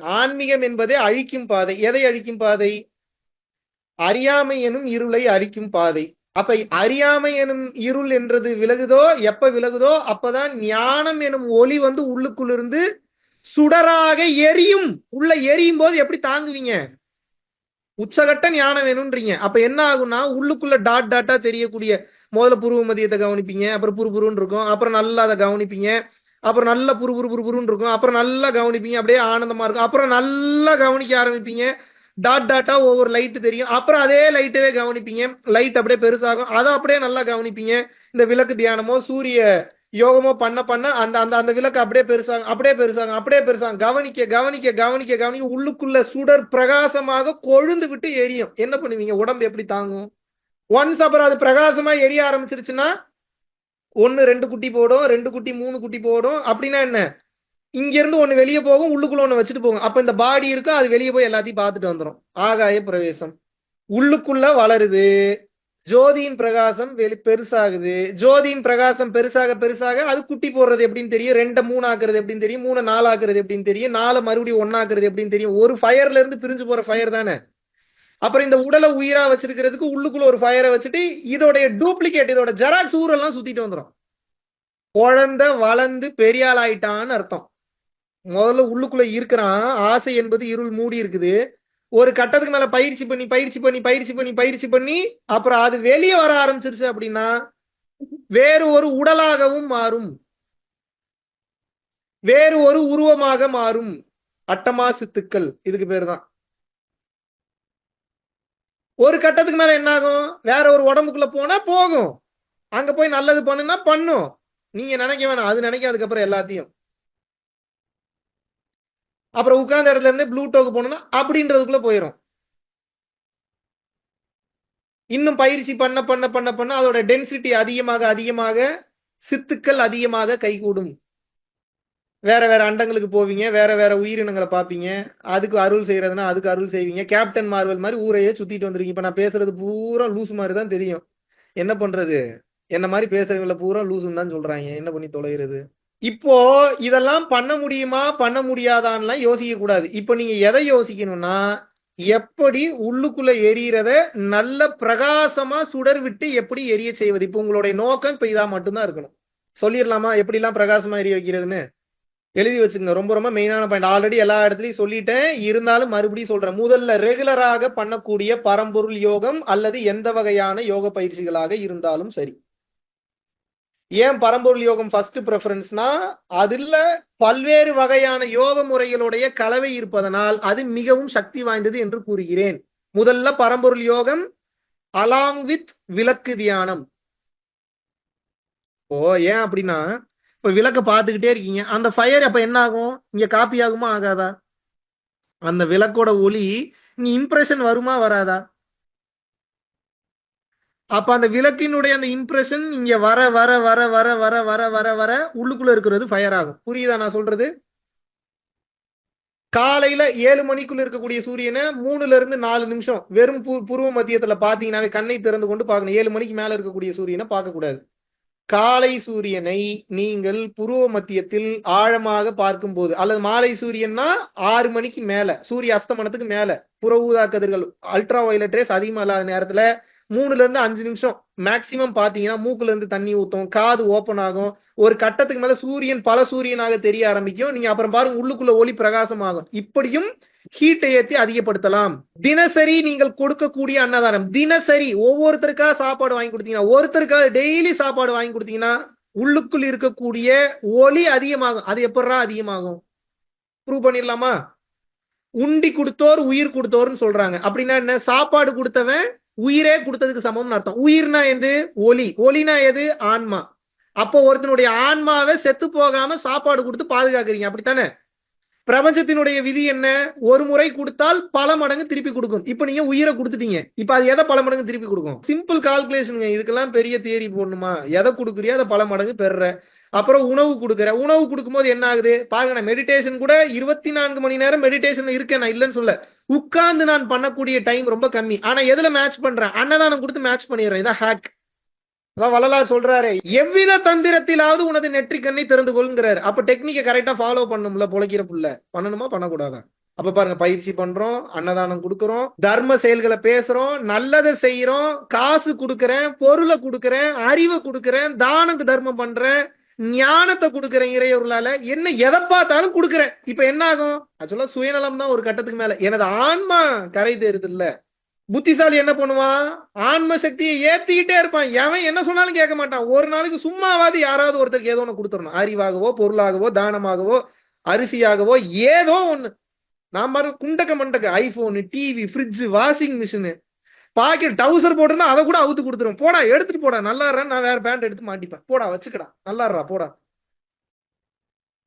ஆன்மீகம் என்பதே அழிக்கும் பாதை. எதை அழிக்கும் பாதை? அறியாமை எனும் இருளை அழிக்கும் பாதை. அப்ப அறியாமை எனும் இருள் என்றது விலகுதோ? எப்ப விலகுதோ? அப்பதான் ஞானம் எனும் ஒளி வந்து உள்ளுக்குள்ளிருந்து சுடராக எரியும். உள்ள எரியும் போது எப்படி தாங்குவீங்க? உச்சகட்ட ஞானம் வேணும்ன்றீங்க அப்ப என்ன ஆகும்னா உள்ளுக்குள்ள டாட் டாட்டா தெரியக்கூடிய முதல்ல புருவ மதியத்தை கவனிப்பீங்க அப்புறம் புரு புருன்னு இருக்கும் அப்புறம் நல்லா அதை கவனிப்பீங்க. அப்புறம் நல்லா புரு புரு புரு புருன்னு இருக்கும். அப்புறம் நல்லா கவனிப்பீங்க. அப்படியே ஆனந்தமா இருக்கும். அப்புறம் நல்லா கவனிக்க ஆரம்பிப்பீங்க. டாட் டாட்டா ஒவ்வொரு லைட் தெரியும். அப்புறம் அதே லைட்டவே கவனிப்பீங்க. லைட் அப்படியே பெருசாகும். அதை அப்படியே நல்லா கவனிப்பீங்க. இந்த விளக்கு தியானமோ சூரிய யோகமோ பண்ண பண்ண அந்த அந்த அந்த விளக்கு அப்படியே பெருசாகும். அப்படியே பெருசாகும். அப்படியே பெருசாகும். கவனிக்க கவனிக்க கவனிக்க கவனிக்க உள்ளுக்குள்ள சுடர் பிரகாசமாக கொழுந்து விட்டு எரியும். என்ன பண்ணுவீங்க? உடம்பு எப்படி தாங்கும்? ஒன்ஸ் அப்புறம் அது பிரகாசமா எரிய ஆரம்பிச்சிருச்சுன்னா ஒன்னு ரெண்டு குட்டி போடும் ரெண்டு குட்டி மூணு குட்டி போடும். அப்படின்னா என்ன? இங்க இருந்து ஒண்ணு வெளியே போகும் உள்ளுக்குள்ள ஒண்ணு வச்சுட்டு போகும். அப்ப இந்த பாடி இருக்கும் அது வெளியே போய் எல்லாத்தையும் பார்த்துட்டு வந்துடும் ஆகாய பிரவேசம். உள்ளுக்குள்ள வளருது. ஜோதியின் பிரகாசம் வெளி பெருசாகுது. ஜோதியின் பிரகாசம் பெருசாக பெருசாக அது குட்டி போடுறது எப்படின்னு தெரியும். ரெண்டை மூணு ஆக்குறது எப்படின்னு தெரியும். மூணு நாலு ஆக்குறது எப்படின்னு தெரியும். நாலு மறுபடியும் ஒன்னாக்குறது எப்படின்னு தெரியும். ஒரு ஃபயர்ல இருந்து பிரிஞ்சு போற ஃபயர் தானே? அப்புறம் இந்த உடலை உயிரா வச்சிருக்கிறதுக்கு உள்ளுக்குள்ள ஒரு ஃபயரை வச்சுட்டு இதோடைய டூப்ளிகேட் இதோட ஜெராக்ஸ் ஊரெல்லாம் சுத்திட்டு வந்துடும் குழந்த வளர்ந்து பெரிய ஆயிட்டான்னு அர்த்தம். முதல்ல உள்ளுக்குள்ள இருக்கிறான். ஆசை என்பது இருள் மூடி இருக்குது. ஒரு கட்டத்துக்கு மேல பயிற்சி பண்ணி பயிற்சி பண்ணி பயிற்சி பண்ணி பயிற்சி பண்ணி அப்புறம் அது வெளியே வர ஆரம்பிச்சிருச்சு அப்படின்னா வேறு ஒரு உடலாகவும் மாறும். வேறு ஒரு உருவமாக மாறும். அட்டமா சித்துக்கள். இதுக்கு பேர் தான் ஒரு கட்டத்துக்கு மேல என்ன ஆகும் வேற ஒரு உடம்புக்குள்ள போனா போகும். அங்க போய் நல்லது பண்ணுனா பண்ணும். நீங்க நினைக்க வேணாம். அது நினைக்க அதுக்கப்புறம் எல்லாத்தையும். அப்புறம் உட்கார்ந்த இடத்துல இருந்து ப்ளூடோக்கு போனோம்னா அப்படின்றதுக்குள்ள போயிடும் இன்னும் பயிற்சி பண்ண பண்ண பண்ண பண்ண அதோட டென்சிட்டி அதிகமாக அதிகமாக சித்துக்கள் அதிகமாக கைகூடும். வேற வேற அண்டங்களுக்கு போவீங்க வேற வேற உயிரினங்களை பார்ப்பீங்க. அதுக்கு அருள் செய்யறதுன்னா அதுக்கு அருள் செய்வீங்க. கேப்டன் மார்வல் மாதிரி ஊரையே சுத்திட்டு வந்துருக்கீங்க. இப்ப நான் பேசுறது பூரா லூஸ் மாதிரி தான் தெரியும். என்ன பண்றது? என்ன மாதிரி பேசுறவங்கள பூரா லூசுன்னு தான் சொல்றாங்க. என்ன பண்ணி தொலைகிறது? இப்போ இதெல்லாம் பண்ண முடியுமா? பண்ண முடியாதான்லாம் யோசிக்க கூடாது. இப்போ நீங்க எதை யோசிக்கணும்னா எப்படி உள்ளுக்குள்ள எரியறத நல்ல பிரகாசமா சுடர் விட்டு எப்படி எரிய செய்வது? இப்போ உங்களுடைய நோக்கம் இப்ப இதா மட்டும்தான் இருக்கணும். சொல்லிடலாமா? எப்படிலாம் பிரகாசமா எரிய வைக்கிறதுன்னு? எழுதி வச்சுங்க ரொம்ப ரொம்ப மெயினான பாயிண்ட் ஆல்ரெடி எல்லா இடத்துலயும் சொல்லிட்டேன். இருந்தாலும் மறுபடியும் சொல்றேன். முதல்ல ரெகுலராக பண்ணக்கூடிய பரம்பொருள் யோகம் அல்லது எந்த வகையான யோக பயிற்சிகளாக இருந்தாலும் சரி. ஏன் பரம்பொருள் யோகம் ஃபர்ஸ்ட் ப்ரெஃபரன்ஸ்னா அதுல பல்வேறு வகையான யோக முறைகளுடைய கலவை இருப்பதனால் அது மிகவும் சக்தி வாய்ந்தது என்று கூறுகிறேன். முதல்ல பரம்பொருள் யோகம் அலாங் வித் விளக்கு தியானம். ஓ ஏன் அப்படின்னா இப்ப விளக்க பார்த்துக்கிட்டே இருக்கீங்க. அந்த ஃபயர் அப்ப என்ன ஆகும் இங்க காப்பி ஆகுமா? ஆகாதா? அந்த விளக்கோட ஒளி நீ இம்ப்ரெஷன் வருமா? வராதா? அப்ப அந்த விளக்கினுடைய அந்த இம்ப்ரெஷன் இங்க வர வர வர வர வர வர வர வர உள்ளுக்குள்ள இருக்கிறது ஃபயர் ஆகும். புரியுதா நான் சொல்றது? காலையில ஏழு மணிக்குள்ள இருக்கக்கூடிய சூரியனை மூணுல இருந்து நாலு நிமிஷம் வெறும் பூ பூர்வ மத்தியத்துல பாத்தீங்கன்னாவே கண்ணை திறந்து கொண்டு பார்க்கணும். ஏழு மணிக்கு மேல இருக்கக்கூடிய சூரியனை பார்க்க கூடாது காலை சூரியனை நீங்கள் புருவ மத்தியத்தில் ஆழமாக பார்க்கும்போது அல்லது மாலை சூரியன்னா ஆறு மணிக்கு மேல சூரிய அஸ்தமனத்துக்கு மேல புற ஊதா கதிர்கள் அல்ட்ரா வயலட் ரேஸ் அதிகமா இல்லாத நேரத்துல மூணுல இருந்து அஞ்சு நிமிஷம் மேக்சிமம் பாத்தீங்கன்னா மூக்குல இருந்து தண்ணி ஊத்தும் காது ஓபன் ஆகும். ஒரு கட்டத்துக்கு மேல சூரியன் பல சூரியனாக தெரிய ஆரம்பிக்கும். நீங்க அப்புறம் பாருங்க உள்ளுக்குள்ள ஒளி பிரகாசமாகும். இப்படியும் ஹீட்டை ஏத்தி அதிகப்படுத்தலாம். தினசரி நீங்கள் கொடுக்கக்கூடிய அன்னதானம் தினசரி ஒவ்வொருத்தருக்காக சாப்பாடு வாங்கி கொடுத்தீங்கன்னா ஒருத்தருக்காக டெய்லி சாப்பாடு வாங்கி கொடுத்தீங்கன்னா உள்ளுக்குள் இருக்கக்கூடிய ஒளி அதிகமாகும். அது எப்படா அதிகமாகும்? ப்ரூவ் பண்ணிடலாமா? உண்டி கொடுத்தோர் உயிர் கொடுத்தோர்னு சொல்றாங்க. அப்படின்னா என்ன? சாப்பாடு கொடுத்தவன் உயிரே கொடுத்ததுக்கு சமம்னு அர்த்தம். உயிர்னா எது? ஒலி ஒலினா எது? ஆன்மா. அப்போ ஒருத்தனுடைய ஆன்மாவை செத்து போகாம சாப்பாடு கொடுத்து பாதுகாக்கிறீங்க. அப்படித்தானே? பிரபஞ்சத்தினுடைய விதி என்ன? ஒரு முறை கொடுத்தால் பல மடங்கு திருப்பி கொடுக்கும். இப்போ நீங்க உயிரை கொடுத்துட்டீங்க. இப்போ அது எதை பல மடங்கு திருப்பி கொடுக்கும்? சிம்பிள் கால்குலேஷனுங்க இதுக்கெல்லாம் பெரிய தேரி போடணுமா? எதை கொடுக்குறியோ அதை பல மடங்கு பெறுற. அப்புறம் உணவு கொடுக்குற. உணவு கொடுக்கும்போது என்ன ஆகுது? பாருங்க நான் மெடிடேஷன் கூட இருபத்தி நான்கு மணி நேரம் மெடிடேஷன் இருக்கேன். நான் இல்லைன்னு சொல்ல உட்கார்ந்து நான் பண்ணக்கூடிய டைம் ரொம்ப கம்மி. ஆனா எதுல மேட்ச் பண்றேன்? அன்னதானம் கொடுத்து மேட்ச் பண்ணிடுறேன். இதான் ஹேக் அதான் வள்ளலார் சொல்றாரு எவ்வித தந்திரத்திலாவது உனது நெற்றி கண்ணை திறந்து கொள்கிறாரு அப்ப டெக்னிக்கை கரெக்டா ஃபாலோ பண்ணும்ல பொழைக்கிற புள்ள. பண்ணணுமா? பண்ணக்கூடாதா? அப்ப பாருங்க பயிற்சி பண்றோம் அன்னதானம் கொடுக்கறோம் தர்ம செயல்களை பேசுறோம் நல்லதை செய்யறோம் காசு கொடுக்கறேன் பொருளை கொடுக்கறேன் அறிவை கொடுக்கறேன் தானத்து தர்மம் பண்றேன் ஞானத்தை கொடுக்கறேன் இறையொருளால. என்ன எதை பார்த்தாலும் கொடுக்கறேன். இப்ப என்ன ஆகும்? ஆக்சுவலா சுயநலம் தான் ஒரு கட்டத்துக்கு மேல. எனது ஆன்மா கரை தேருது இல்ல புத்திசாலி என்ன பண்ணுவான்? ஆன்ம சக்தியை ஏத்திக்கிட்டே இருப்பான். எவன் என்ன சொன்னாலும் கேட்க மாட்டான். ஒரு நாளைக்கு சும்மாவாது யாராவது ஒருத்தருக்கு ஏதோ ஒன்று கொடுத்துடணும். அறிவாகவோ பொருளாகவோ தானமாகவோ அரிசியாகவோ ஏதோ ஒண்ணு. நான் பாரு குண்டக்க மண்டக்க iPhone TV fridge washing machine pocket டவுசர் போட்டிருந்தா அதை கூட அவுத்து கொடுத்துரும் போடா எடுத்துட்டு போடா. நல்லா நான் வேற பேண்ட் எடுத்து மாட்டிப்பேன். போடா வச்சுக்கடா. நல்லா போடா.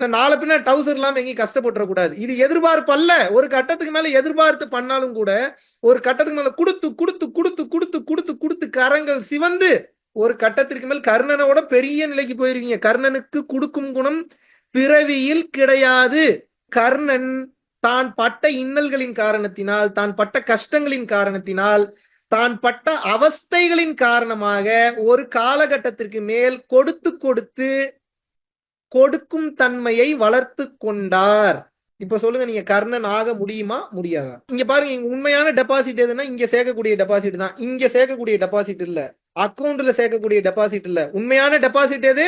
நாலு பின்ன டவுசர் இல்லாம எங்கேயும் கஷ்டப்பட்டுறக்கூடாது இது எதிர்பார்ப்பு அல்ல. ஒரு கட்டத்துக்கு மேல எதிர்பார்த்து பண்ணாலும் கூட ஒரு கட்டத்துக்கு மேல கொடுத்து கொடுத்து கொடுத்து கொடுத்து கொடுத்து கொடுத்து கரங்கள் சிவந்து ஒரு கட்டத்திற்கு மேல் கர்ணனோட பெரிய நிலைக்கு போயிருக்கீங்க கர்ணனுக்கு கொடுக்கும் குணம் பிறவியில் கிடையாது. கர்ணன் தான் பட்ட இன்னல்களின் காரணத்தினால் தான் பட்ட கஷ்டங்களின் காரணத்தினால் தான் பட்ட அவஸ்தைகளின் காரணமாக ஒரு காலகட்டத்திற்கு மேல் கொடுத்து கொடுத்து கொடுக்கும் தன்மையை வளர்த்து கொண்டார். இப்ப சொல்லுங்க நீங்க கர்ணன் ஆக முடியுமா? முடியாதா? இங்க பாருங்க இங்க உண்மையான டெபாசிட் எதுன்னா இங்க சேர்க்கக்கூடிய டெபாசிட் தான். இங்க சேர்க்கக்கூடிய டெபாசிட் இல்ல. அக்கவுண்ட்ல சேர்க்கக்கூடிய டெபாசிட் இல்ல. உண்மையான டெபாசிட் எது?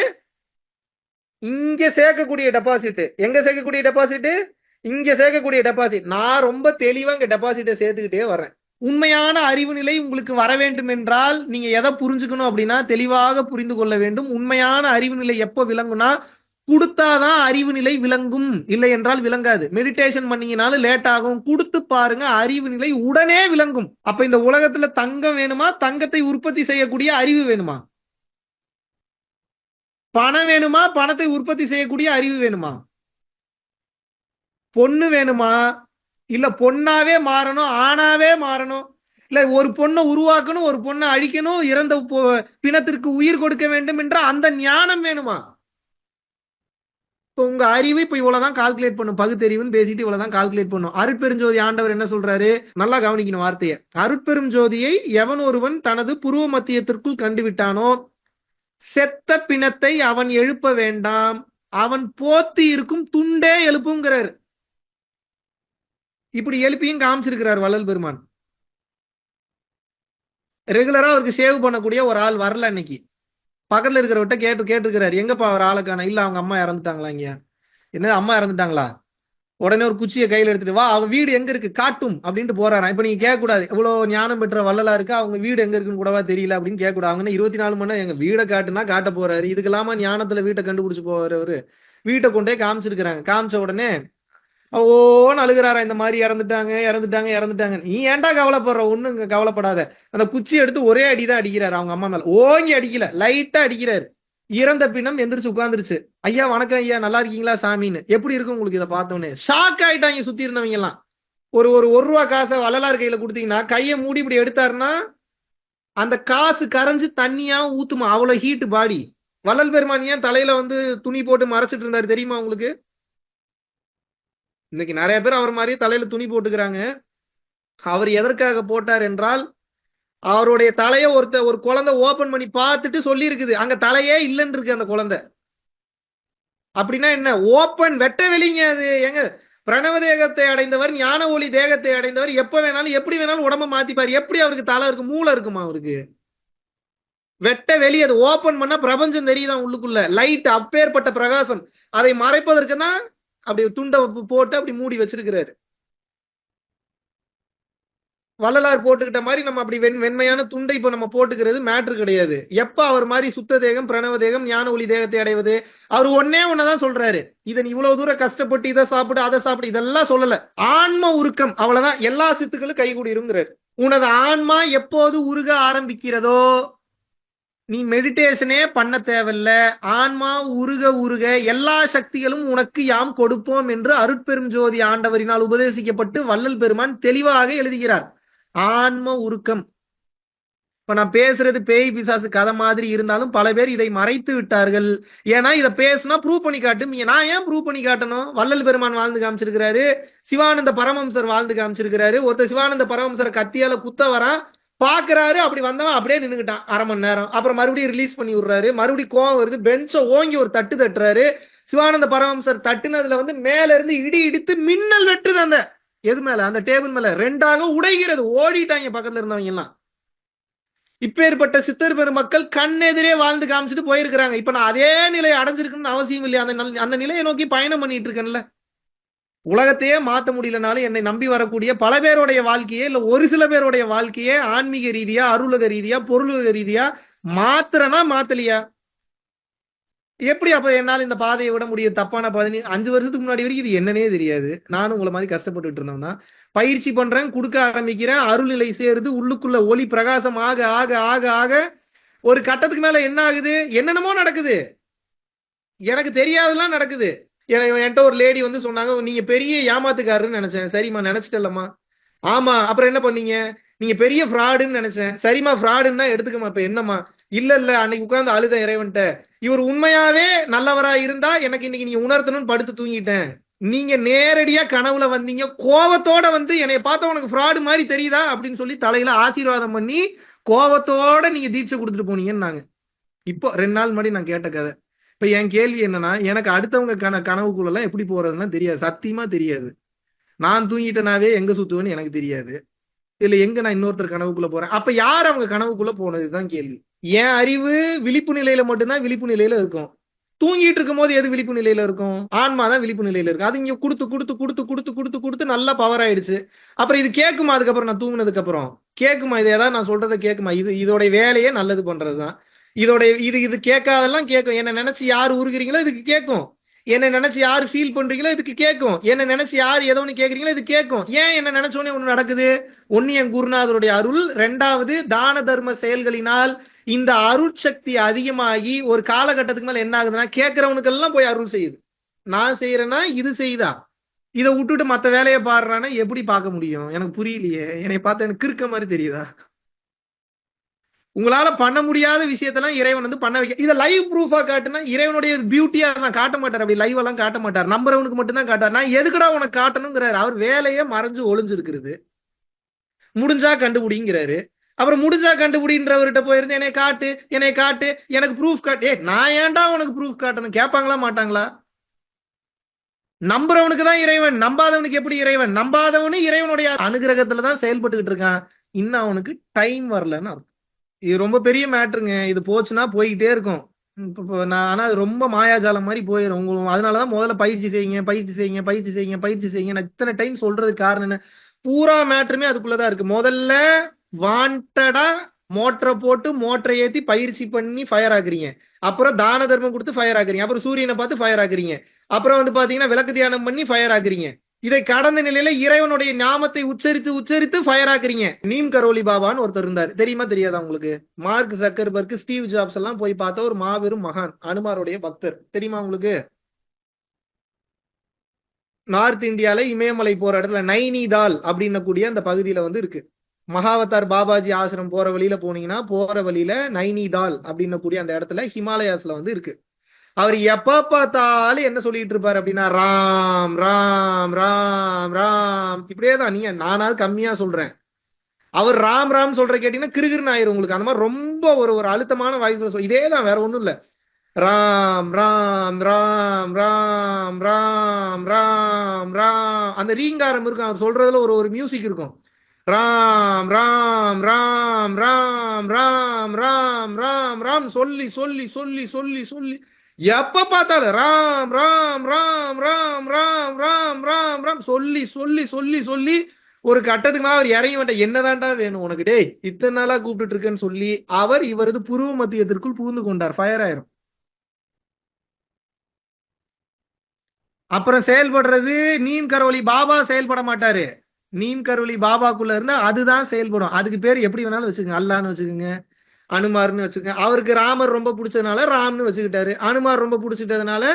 இங்க சேர்க்கக்கூடிய டெபாசிட் எங்க சேர்க்கக்கூடிய டெபாசிட் இங்க சேர்க்கக்கூடிய டெபாசிட் நான் ரொம்ப தெளிவா இங்க டெபாசிட்டை சேர்த்துக்கிட்டே வரேன் உண்மையான அறிவு நிலை உங்களுக்கு வர வேண்டும் என்றால் நீங்க எதை புரிஞ்சுக்கணும் அப்படின்னா தெளிவாக புரிந்து கொள்ள வேண்டும். உண்மையான அறிவு நிலை எப்போ விளங்குனா கொடுத்தாதான் அறிவு நிலை விளங்கும். இல்லை என்றால் விளங்காது. மெடிடேஷன் பண்ணீங்கனாலும் லேட் ஆகும். கொடுத்து பாருங்க அறிவு நிலை உடனே விளங்கும். அப்ப இந்த உலகத்துல தங்கம் வேணுமா? தங்கத்தை உற்பத்தி செய்யக்கூடிய அறிவு வேணுமா? பணம் வேணுமா? பணத்தை உற்பத்தி செய்யக்கூடிய அறிவு வேணுமா? பொண்ணு வேணுமா? இல்ல பொண்ணாவே மாறணும் ஆணாவே மாறணும். இல்ல ஒரு பொண்ணை உருவாக்கணும் ஒரு பொண்ணை அழிக்கணும் இறந்த பிணத்திற்கு உயிர் கொடுக்க வேண்டும் என்ற அந்த ஞானம் வேணுமா? இப்போ உங்க அறிவு இப்ப இவ்வளவுதான் கால்குலேட் பண்ணும். பகுத்தறிவுன்னு பேசிட்டு இவ்வளவுதான் கால்குலேட் பண்ணும். அருட்பெருஞ்சோதி ஆண்டவர் என்ன சொல்றாரு? நல்லா கவனிக்கணும் வார்த்தையை. அருட்பெரும் ஜோதியை எவன் ஒருவன் தனது புருவ மத்தியத்திற்குள் கண்டுவிட்டானோ செத்த பிணத்தை அவன் எழுப்ப வேண்டாம். அவன் போத்தி இருக்கும் துண்டே எழுப்புங்கிறார். இப்படி எழுப்பியும் காமிச்சிருக்கிறார் வள்ளல் பெருமான். ரெகுலரா அவருக்கு சேவ் பண்ணக்கூடிய ஒரு ஆள் வரல அன்னைக்கு. பக்கத்துல இருக்கிறவர்கிட்ட கேட்டு கேட்டிருக்கிறாரு. எங்கப்பா அவர் ஆளுக்கான இல்ல அவங்க அம்மா இறந்துட்டாங்களா இங்க? என்ன அம்மா இறந்துட்டாங்களா? உடனே ஒரு குச்சியை கையில எடுத்துட்டு வா அவன் வீடு எங்க இருக்கு? காட்டும் அப்படின்ட்டு போறாராம். இப்ப நீங்க கேட்க கூடாது இவ்வளவு ஞானம் பெற்ற வள்ளலா இருக்கு? அவங்க வீடு எங்க இருக்குன்னு கூடவா தெரியல அப்படின்னு கேட்க கூடாது அவங்க இருபத்தி நாலு மணி நேரம் எங்க வீடை காட்டுனா காட்ட போறாரு. இதுக்கு இல்லாம ஞானத்துல வீட்டை கண்டுபிடிச்சு போறவரு. வீட்டை கொண்டே காமிச்சிருக்கிறாங்க. காமிச்ச உடனே ஓன்னு அழுகிறாரா இந்த மாதிரி இறந்துட்டாங்க இறந்துட்டாங்க இறந்துட்டாங்க நீ ஏன்டா கவலைப்படுற? ஒன்றும் கவலைப்படாத. அந்த குச்சி எடுத்து ஒரே அடிதான் அடிக்கிறாரு அவங்க அம்மா மேல. ஓங்கி அடிக்கல லைட்டா அடிக்கிறாரு. இறந்த பின்னம் எந்திரிச்சு உட்காந்துருச்சு ஐயா வணக்கம் ஐயா நல்லா இருக்கீங்களா சாமின்னு. எப்படி இருக்கு உங்களுக்கு இதை பார்த்தோன்னே? ஷாக் ஆயிட்டாங்க சுத்தி இருந்தவங்க எல்லாம் ஒரு ஒரு ஒரு ரூபா காசை வள்ளலார் கையில கொடுத்தீங்கன்னா கையை மூடி இப்படி எடுத்தாருன்னா அந்த காசு கரைஞ்சு தண்ணியா ஊத்துமா? அவ்வளவு ஹீட்டு பாடி வள்ளல் பெருமான் ஏன் தலையில வந்து துணி போட்டு மறைச்சிட்டு இருந்தாரு தெரியுமா உங்களுக்கு? இன்னைக்கு நிறைய பேர் அவர் மாதிரி தலையில துணி போட்டுக்கிறாங்க. அவர் எதற்காக போட்டார் என்றால் அவருடைய தலையை ஒருத்த ஒரு குழந்தை ஓபன் பண்ணி பார்த்துட்டு சொல்லி இருக்குது அங்க தலையே இல்லைன்னு இருக்கு அந்த குழந்தை. அப்படின்னா என்ன? ஓப்பன் வெட்ட வெளிங்க அது. எங்க பிரணவ தேகத்தை அடைந்தவர் ஞான ஒளி தேகத்தை அடைந்தவர். எப்ப வேணாலும் எப்படி வேணாலும் உடம்ப மாத்திப்பாரு. எப்படி அவருக்கு தலை இருக்கு மூளை இருக்குமா அவருக்கு? வெட்ட வெளி அது ஓபன் பண்ணா பிரபஞ்சம் தெரியுதான் உள்ளுக்குள்ள? லைட் அப்பேற்பட்ட பிரகாசம். அதை மறைப்பதற்கு தான் அப்படி துண்டை போட்டு அப்படி மூடி வச்சிருக்கிறாரு. வள்ளலார் போட்டுக்கிட்ட மாதிரி நம்ம அப்படி வெண் வெண்மையான துண்டை இப்ப நம்ம போட்டுக்கிறது மேட்ரு கிடையாது. எப்ப அவர் மாதிரி சுத்த தேகம் பிரணவ தேகம் ஞான ஒளி தேகத்தை அடைவது? அவர் ஒன்னே ஒன்னதான் சொல்றாரு. இதை நீ இவ்வளவு தூரம் கஷ்டப்பட்டு இதை சாப்பிடு அதை சாப்பிடு இதெல்லாம் சொல்லல. ஆன்ம உருக்கம் அவ்வளவுதான். எல்லா சித்துக்களும் கைகூடிருங்கிறார் உனது ஆன்மா எப்போது உருக ஆரம்பிக்கிறதோ நீ மெடிடேஷனே பண்ண தேவையில்ல. ஆன்மா உருக உருக எல்லா சக்திகளும் உனக்கு யாம் கொடுப்போம் என்று அருட்பெரும் ஜோதி ஆண்டவரினால் உபதேசிக்கப்பட்டு வள்ளல் பெருமான் தெளிவாக எழுதுகிறார். ஆன்ம உருக்கம். இப்ப நான் பேசுறது பேய் பிசாசு கதை மாதிரி இருந்தாலும் பல பேர் இதை மறைத்து விட்டார்கள். ஏன்னா இதை பேசுனா ப்ரூவ் பண்ணி காட்டும். நான் ஏன் ப்ரூவ் பண்ணி காட்டணும்? வள்ளல் பெருமான் வாழ்ந்து காமிச்சிருக்கிறாரு. சிவானந்த பரமம்சர் வாழ்ந்து காமிச்சிருக்கிறாரு. ஒருத்தர் சிவானந்த பரமம்சரை கத்தியால குத்த வரா பாக்குறாரு அப்படி வந்தவன் அப்படியே நின்றுக்கிட்டான் அரை மணி நேரம். அப்புறம் மறுபடியும் ரிலீஸ் பண்ணி விடுறாரு. மறுபடியும் கோவம் வருது பெஞ்சை ஓங்கி ஒரு தட்டு தட்டுறாரு. சிவானந்த பரமம்சர் தட்டுனதுல வந்து மேல இருந்து இடி இடித்து மின்னல் வெட்டுது அந்த எது மேல? அந்த டேபிள் மேல. ரெண்டாக உடைகிறது ஓடிட்டாங்க பக்கத்துல இருந்தவங்க எல்லாம். இப்பேற்பட்ட சித்தர் பெருமக்கள் கண்ணெதிரே வாழ்ந்து காமிச்சிட்டு போயிருக்கிறாங்க. இப்ப நான் அதே நிலையை அடைஞ்சிருக்குன்னு அவசியம் இல்லையா? அந்த அந்த நிலையை நோக்கி பயணம் பண்ணிட்டு இருக்கேன்ல. உலகத்தையே மாத்த முடியலனாலும் என்னை நம்பி வரக்கூடிய பல பேருடைய வாழ்க்கையே இல்ல ஒரு சில பேருடைய வாழ்க்கையே ஆன்மீக ரீதியா அருளக ரீதியா பொருளுக ரீதியா மாத்திரனா மாத்தலையா? எப்படி அப்ப என்னால் இந்த பாதையை விட முடியும்? தப்பான பாதை. அஞ்சு வருஷத்துக்கு முன்னாடி வரைக்கும் இது என்னன்னே தெரியாது. நானும் உங்களை மாதிரி கஷ்டப்பட்டுட்டு இருந்தோம்னா பயிற்சி பண்றேன் கொடுக்க ஆரம்பிக்கிறேன் அருள்நிலை சேருது உள்ளுக்குள்ள ஒளி பிரகாசம் ஆக ஆக ஆக ஆக. ஒரு கட்டத்துக்கு மேல என்ன ஆகுது? என்னென்னமோ நடக்குது. எனக்கு தெரியாதெல்லாம் நடக்குது. என்கிட்ட ஒரு லேடி வந்து சொன்னாங்க நீங்க பெரிய ஏமாத்துக்காருன்னு நினைச்சேன். சரிம்மா நினைச்சிட்டலம்மா ஆமா அப்புறம் என்ன பண்ணீங்க? நீங்க பெரிய ஃப்ராடுன்னு நினைச்சேன். சரிம்மா ஃப்ராடுன்னு தான் எடுத்துக்கமா இப்ப என்னம்மா? இல்ல இல்ல அன்னைக்கு உட்கார்ந்து அழுத இறைவன்ட்ட. இவர் உண்மையாவே நல்லவரா இருந்தா எனக்கு இன்னைக்கு நீங்க உணர்த்தணும்னு படுத்து தூங்கிட்டேன். நீங்க நேரடியா கனவுல வந்தீங்க கோவத்தோட வந்து என்னைய பார்த்தா உனக்கு ஃப்ராடு மாதிரி தெரியுதா? அப்படின்னு சொல்லி தலையில ஆசீர்வாதம் பண்ணி கோவத்தோட நீங்க தீட்சை கொடுத்துட்டு போனீங்கன்னாங்க. இப்போ ரெண்டு நாள் முன்னாடி நான் கேட்ட கதை. இப்ப என் கேள்வி என்னன்னா எனக்கு அடுத்தவங்க கன கனவுக்குள்ள எல்லாம் எப்படி போறதுன்னா தெரியாது. சத்தியமா தெரியாது. நான் தூங்கிட்டனாவே எங்க சுத்துவேன்னு எனக்கு தெரியாது. இல்ல எங்க நான் இன்னொருத்தர் கனவுக்குள்ள போறேன்? அப்ப யார் அவங்க கனவுக்குள்ள போனதுதான் கேள்வி. என் அறிவு விழிப்பு நிலையில மட்டும்தான் விழிப்பு நிலையில இருக்கும். தூங்கிட்டு இருக்கும் போது எது விழிப்பு நிலையில இருக்கும்? ஆன்மா தான் விழிப்பு நிலையில இருக்கும் அது இங்க கொடுத்து கொடுத்து கொடுத்து கொடுத்து கொடுத்து கொடுத்து நல்லா பவர் ஆயிடுச்சு. அப்புறம் இது கேட்குமா அதுக்கப்புறம்? நான் தூங்கினதுக்கு அப்புறம் கேட்குமா இது ஏதாவது நான் சொல்றதை கேட்குமா இது இதோட வேலையே நல்லது பண்றதுதான். இதோட இது இது கேட்காதெல்லாம் கேட்கும். என்ன நினைச்சு யார் உருகிறீங்களோ இதுக்கு கேட்கும். என்ன நினைச்சு யார் ஃபீல் பண்றீங்களோ இதுக்கு கேட்கும். என்ன நினைச்சு யார் ஏதோ ஒன்று கேட்குறீங்களோ இது கேட்கும். ஏன் என்ன நினைச்சோன்னே ஒன்று நடக்குது? ஒன்னு என் குருநாதருடைய அருள். ரெண்டாவது தான தர்ம செயல்களினால் இந்த அருட்சக்தி அதிகமாகி ஒரு காலகட்டத்துக்கு மேல என்ன ஆகுதுன்னா கேட்கறவனுக்கெல்லாம் போய் அருள் செய்யுது. நான் செய்யறேன்னா இது செய்யுதா இதை விட்டுட்டு மற்ற வேலையை பாடுறான்னா எப்படி பார்க்க முடியும்? எனக்கு புரியலையே. என்னை பார்த்தா எனக்கு கிறுக்க மாதிரி தெரியுதா? உங்களால பண்ண முடியாத விஷயத்தெல்லாம் இறைவன் வந்து பண்ண வைக்க இதை லைவ் ப்ரூஃபா காட்டுனா இறைவனுடைய பியூட்டியா நான் காட்ட மாட்டார். அப்படி லைவ் எல்லாம் காட்ட மாட்டார். நம்புறவனுக்கு மட்டும்தான் காட்டார். நான் எதுக்கடா உனக்கு காட்டணுங்கிறாரு. அவர் வேலையே மறைஞ்சு ஒளிஞ்சிருக்கிறது. முடிஞ்சா கண்டுபிடிங்கிறாரு. அப்புறம் முடிஞ்சா கண்டுபிடின்றவர்கிட்ட போயிருந்து என்னை காட்டு என்னை காட்டு எனக்கு ப்ரூஃப் காட்டு ஏ நான் ஏன்டா உனக்கு ப்ரூஃப் காட்டணும்? கேட்பாங்களா மாட்டாங்களா? நம்புறவனுக்கு தான் இறைவன். நம்பாதவனுக்கு எப்படி இறைவன்? நம்பாதவனு இறைவனுடைய அனுகிரகத்துல தான் செயல்பட்டுக்கிட்டு இருக்கான். இன்னும் அவனுக்கு டைம் வரலன்னு அர்த்தம். இது ரொம்ப பெரிய மேட்ருங்க இது போச்சுன்னா போய்கிட்டே இருக்கும். இப்போ நான் ஆனால் ரொம்ப மாயாஜாலம் மாதிரி போயிடும் உங்களுக்கு அதனால தான் முதல்ல பயிற்சி செய்யுங்க பயிற்சி செய்யுங்க பயிற்சி செய்யுங்க பயிற்சி செய்யுங்க. நான் இத்தனை டைம் சொல்றதுக்கு காரணம் என்ன? பூரா மேட்ருமே அதுக்குள்ளதான் இருக்கு. முதல்ல வாண்டடா மோட்டரை போட்டு மோட்டரை ஏத்தி பயிற்சி பண்ணி ஃபயர் ஆக்குறீங்க. அப்புறம் தான தர்மம் கொடுத்து ஃபயர் ஆக்குறீங்க. அப்புறம் சூரியனை பார்த்து ஃபயர் ஆக்குறீங்க. அப்புறம் வந்து பாத்தீங்கன்னா விளக்கு தியானம் பண்ணி ஃபயர் ஆக்குறீங்க. இதை கடந்த நிலையில இறைவனுடைய ஞாபத்தை உச்சரித்து உச்சரித்து ஃபயர் ஆக்குறீங்க. நீம் கரோலி பாபான்னு ஒருத்தர் இருந்தார். தெரியுமா தெரியாதா உங்களுக்கு? மார்க் சக்கர்பர்க் ஸ்டீவ் ஜாப்ஸ் எல்லாம் போய் பார்த்த ஒரு மாபெரும் மகான் அனுமாருடைய பக்தர். தெரியுமா உங்களுக்கு? நார்த் இந்தியால இமயமலை போற இடத்துல நைனிதால் அப்படின்னக்கூடிய அந்த பகுதியில வந்து இருக்கு. மகாவதார் பாபாஜி ஆசிரம் போற வழியில போனீங்கன்னா போற வழியில நைனிதால் அப்படின்னக்கூடிய அந்த இடத்துல ஹிமாலயாஸ்ல வந்து இருக்கு. அவர் எப்ப பார்த்தாலும் என்ன சொல்லிட்டு இருப்பாரு அப்படின்னா ராம் ராம் ராம் ராம் இப்படியே தான் நீங்க நானாவது கம்மியா சொல்றேன் அவர் ராம் ராம் சொல்ற கேட்டீங்கன்னா கிருகிருன்னு ஆயிரும் உங்களுக்கு அந்த மாதிரி ரொம்ப ஒரு ஒரு அழுத்தமான வாய்ஸ்ல சொல் இதே தான் வேற ஒண்ணும் இல்ல ராம் ராம் ராம் ராம் ராம் ராம் ராம் அந்த ரீங்காரம் இருக்கும் அவர் சொல்றதுல ஒரு ஒரு மியூசிக் இருக்கும் ராம் ராம் ராம் ராம் ராம் ராம் ராம் ராம் சொல்லி சொல்லி சொல்லி சொல்லி சொல்லி எப்ப பார்த்தாலும் ராம் ராம் ராம் ராம் ராம் ராம் ராம் ராம் சொல்லி சொல்லி சொல்லி சொல்லி ஒரு கட்டத்துக்கு மேல அவர் இறங்கி மாட்டேன் என்னதான்டா வேணும் உனக்கு? டேய் இத்தனை நாளா கூப்பிட்டு இருக்கேன்னு சொல்லி அவர் இவரது புருவ மத்தியத்திற்குள் புகுந்து கொண்டார். ஃபயர் ஆயிரும். அப்புறம் செயல்படுறது நீம் கரோலி பாபா செயல்பட மாட்டாரு. நீம் கரோலி பாபாக்குள்ள இருந்தா அதுதான் செயல்படும். அதுக்கு பேர் எப்படி வேணாலும் வச்சுக்கோங்க. அல்லான்னு வச்சுக்கோங்க. அனுமார்னு வச்சுக்க அவருக்கு ராமர் ரொம்ப பிடிச்சதுனால ராம்னு வச்சுக்கிட்டாரு. அனுமார் ரொம்ப பிடிச்சிட்டதுனால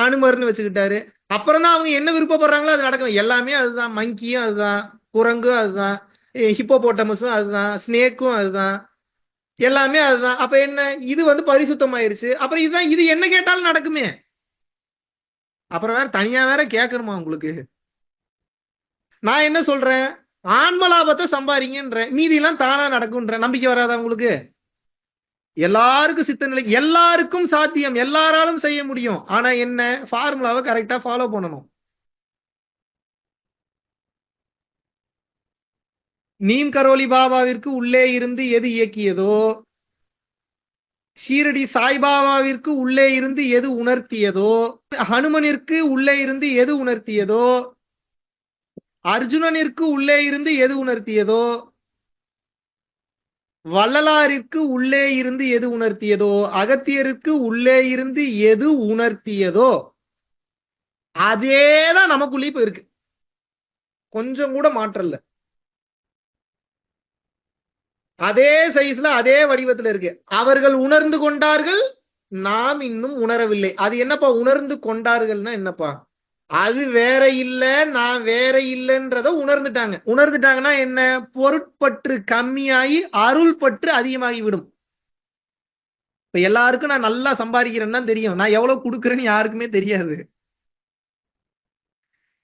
அனுமர்னு வச்சுக்கிட்டாரு. அப்புறம் தான் அவங்க என்ன விருப்பப்படுறாங்களோ அது நடக்கும். எல்லாமே அதுதான். மங்கியும் அதுதான். குரங்கும் அதுதான். ஹிப்போபோட்டமஸும் அதுதான். ஸ்னேக்கும் அதுதான். எல்லாமே அதுதான். அப்ப என்ன? இது வந்து பரிசுத்தமாயிருச்சு. அப்புறம் இதுதான் இது என்ன கேட்டாலும் நடக்குமே. அப்புறம் வேற தனியா வேற கேட்கணுமா உங்களுக்கு? நான் என்ன சொல்றேன்? ஆன்மலாபத்தை சம்பாதிங்கன்றேன். மீதி எல்லாம் தானா நடக்கும்ன்ற நம்பிக்கை வராதா உங்களுக்கு? எல்லாருக்கும் சித்த நிலை எல்லாருக்கும் சாத்தியம் எல்லாராலும் செய்ய முடியும். ஆனா என்ன? ஃபார்முலாவை கரெக்டா ஃபாலோ பண்ணணும். நீம் கரோலி பாபாவிற்கு உள்ளே இருந்து எது இயக்கியதோ? ஷீரடி சாய்பாபாவிற்கு உள்ளே இருந்து எது உணர்த்தியதோ? ஹனுமனிற்கு உள்ளே இருந்து எது உணர்த்தியதோ? அர்ஜுனனிற்கு உள்ளே இருந்து எது உணர்த்தியதோ? வள்ளலாரிற்கு உள்ளே இருந்து எது உணர்த்தியதோ அகத்தியருக்கு உள்ளே இருந்து எது உணர்த்தியதோ அதேதான் நமக்குள்ளே இப்ப இருக்கு. கொஞ்சம் கூட மாற்றம் அதே சைஸ்ல அதே வடிவத்துல இருக்கு. அவர்கள் உணர்ந்து கொண்டார்கள் நாம் இன்னும் உணரவில்லை. அது என்னப்பா உணர்ந்து கொண்டார்கள்னா என்னப்பா? அது வேற இல்ல நான் வேற இல்லைன்றத உணர்ந்துட்டாங்க. உணர்ந்துட்டாங்கன்னா என்ன? பொருட்பற்று கம்மியாகி அருள் பற்று அதிகமாகி விடும் இப்ப எல்லாருக்கும் நான் நல்லா சம்பாதிக்கிறேன்னு தான் தெரியும். நான் எவ்வளவு கொடுக்குறேன்னு யாருக்குமே தெரியாது.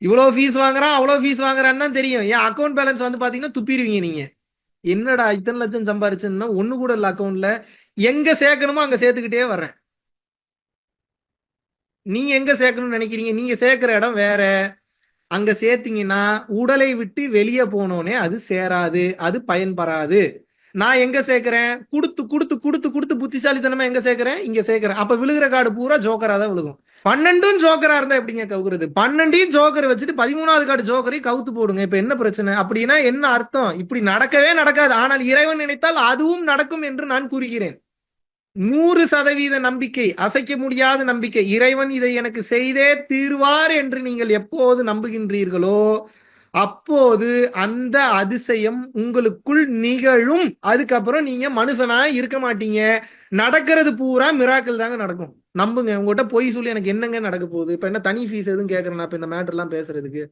இவ்வளவு ஃபீஸ் வாங்குறான் அவ்வளவு ஃபீஸ் வாங்குறான்னு தான் தெரியும். என் அக்கௌண்ட் பேலன்ஸ் வந்து பாத்தீங்கன்னா துப்பிடுவீங்க நீங்க. என்னடா இத்தனை லட்சம் சம்பாரிச்சுன்னா ஒண்ணு கூட இல்ல அக்கௌண்ட்ல எங்க சேர்க்கணுமோ அங்க சேர்த்துக்கிட்டே வர்றேன். நீங்க எங்க சேர்க்கணும்னு நினைக்கிறீங்க? நீங்க சேர்க்கிற இடம் வேற. அங்க சேர்த்தீங்கன்னா உடலை விட்டு வெளியே போனோடனே அது சேராது அது பயன்பெறாது. நான் எங்க சேர்க்கிறேன்? கொடுத்து கொடுத்து கொடுத்து கொடுத்து புத்திசாலித்தனமா எங்க சேர்க்கிறேன்? இங்க சேர்க்கிறேன். அப்ப விழுகிற காடு பூரா ஜோக்கரா தான் விழுகும். பன்னெண்டும் ஜோக்கரா இருந்தா எப்படிங்க கவுக்குறது? பன்னெண்டையும் ஜோக்கரை வச்சுட்டு பதிமூணாவது காடு ஜோக்கரையும் கவுத்து போடுங்க. இப்ப என்ன பிரச்சனை? அப்படின்னா என்ன அர்த்தம்? இப்படி நடக்கவே நடக்காது. ஆனால் இறைவன் நினைத்தால் அதுவும் நடக்கும் என்று நான் கூறுகிறேன். நூறு சதவீத நம்பிக்கை அசைக்க முடியாத நம்பிக்கை. இறைவன் இதை எனக்கு செய்தே தீர்வார் என்று நீங்கள் எப்போது நம்புகின்றீர்களோ அப்போது அந்த அதிசயம் உங்களுக்குள் நிகழும். அதுக்கப்புறம் நீங்க மனுஷனா இருக்க மாட்டீங்க. நடக்கிறது பூரா மிராக்கள் தாங்க நடக்கும். நம்புங்க உங்ககிட்ட பொய் சொல்லி எனக்கு என்னங்க நடக்க போகுது? இப்ப என்ன தனி ஃபீஸ் எதுவும் கேட்கறேன் இப்ப இந்த மேட்டர் எல்லாம் பேசுறதுக்கு?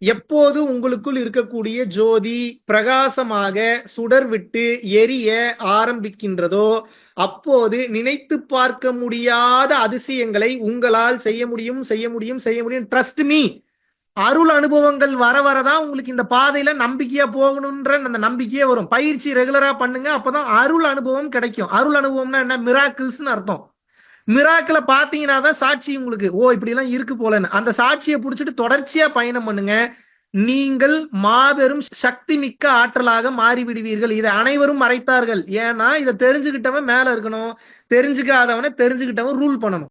எப்போது உங்களுக்குள் இருக்கக்கூடிய ஜோதி பிரகாசமாக சுடர் விட்டு எரிய ஆரம்பிக்கின்றதோ அப்போது நினைத்து பார்க்க முடியாத அதிசயங்களை உங்களால் செய்ய முடியும் செய்ய முடியும் செய்ய முடியும். ட்ரஸ்ட் மீ அருள் அனுபவங்கள் வர வரதான் உங்களுக்கு இந்த பாதையில நம்பிக்கையா போகணும்ன்ற அந்த நம்பிக்கையே வரும். பயிற்சி ரெகுலரா பண்ணுங்க அப்பதான் அருள் அனுபவம் கிடைக்கும். அருள் அனுபவம்னா என்ன? மிராக்கிள்ஸ்னு அர்த்தம். மிராக்கில் பார்த்தீங்கன்னா தான் சாட்சி உங்களுக்கு ஓ இப்படிலாம் இருக்கு போலன்னு. அந்த சாட்சியை பிடிச்சிட்டு தொடர்ச்சியா பயணம் பண்ணுங்க. நீங்கள் மாபெரும் சக்தி மிக்க ஆற்றலாக மாறிவிடுவீர்கள். இதை அனைவரும் மறைத்தார்கள். ஏன்னா இதை தெரிஞ்சுக்கிட்டவன் மேல இருக்கணும். தெரிஞ்சுக்காதவனை தெரிஞ்சுக்கிட்டவன் ரூல் பண்ணணும்.